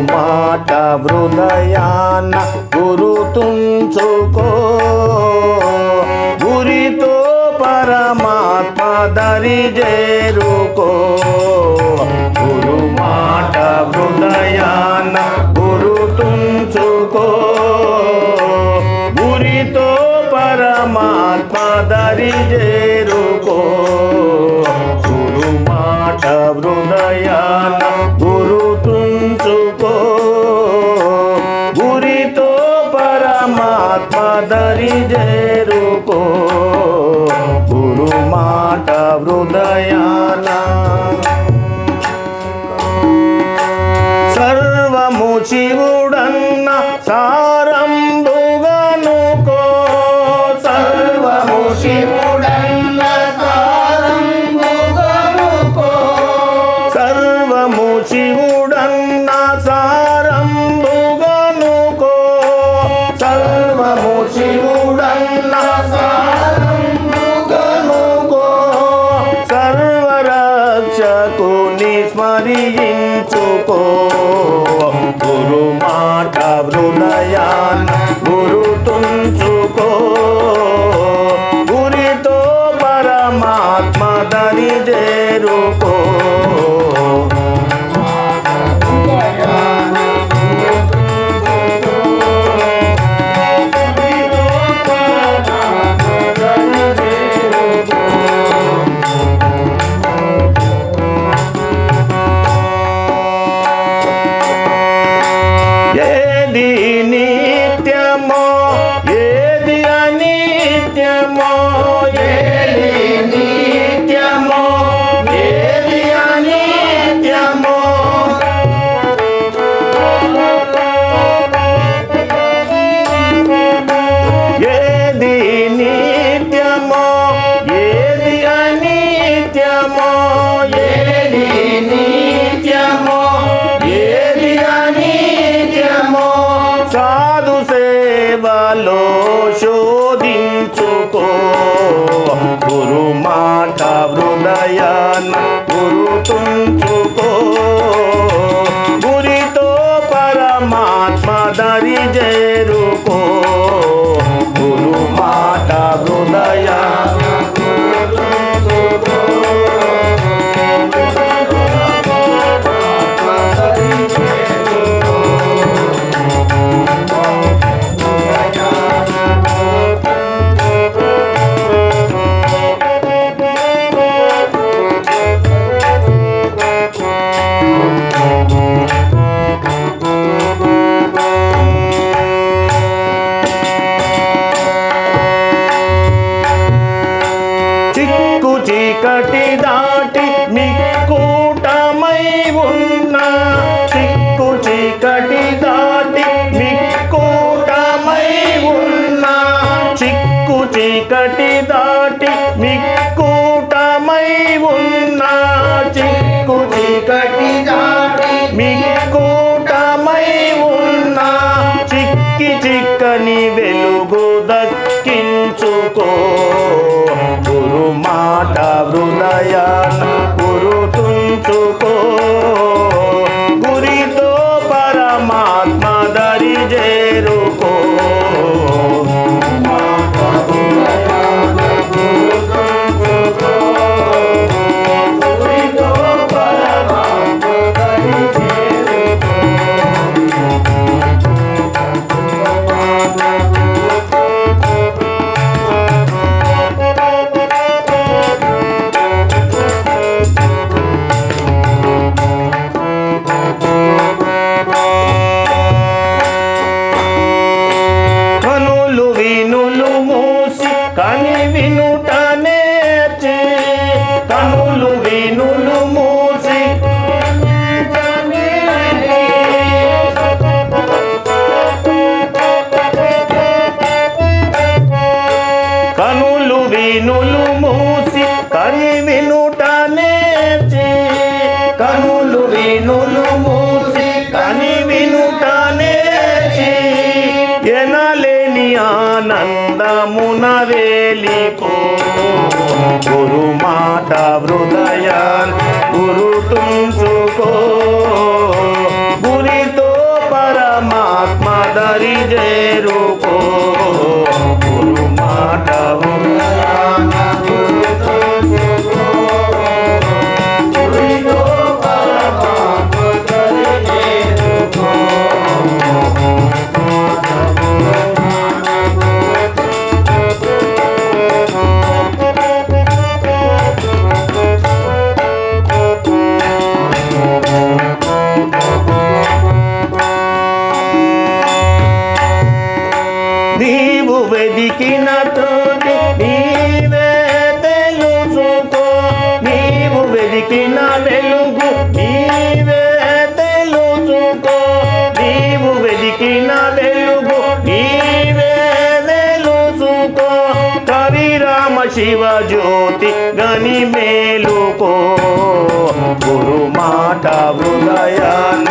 మాట హృదయాన గురుతుంచుకో. గురితో పరమాత్మ దరిజే. 母亲，路人 సాధు సేవలో శోధించుకో. గురు మాట హృదయాన ఒకటి దాటి మిక్కుటమై ఉన్న చిక్కు చీకటి దాటి మిక్కుటమై ఉన్న చిక్కు చీకటి దాటి మిక్కుటమై ఉన్న చిక్కు చీకటి దాటి మిక్కుటమై ఉన్న చిక్కి చిక్కని వెలుగు దక్కించుకో. ఎనలేని ఆనందమున వేలిపో గురు మాట హృదయా గురు గురుతుంచుకో. వెదికిన నీవే తెలుసుకో. నీవు వెదికిన వెలుగు నీవే తెలుసుకో. నీవు వెదికిన వెలుగు నీవే తెలుసుకో. కవి శివ జ్యోతి గని మేలుకో. గురు మాట హృదయాన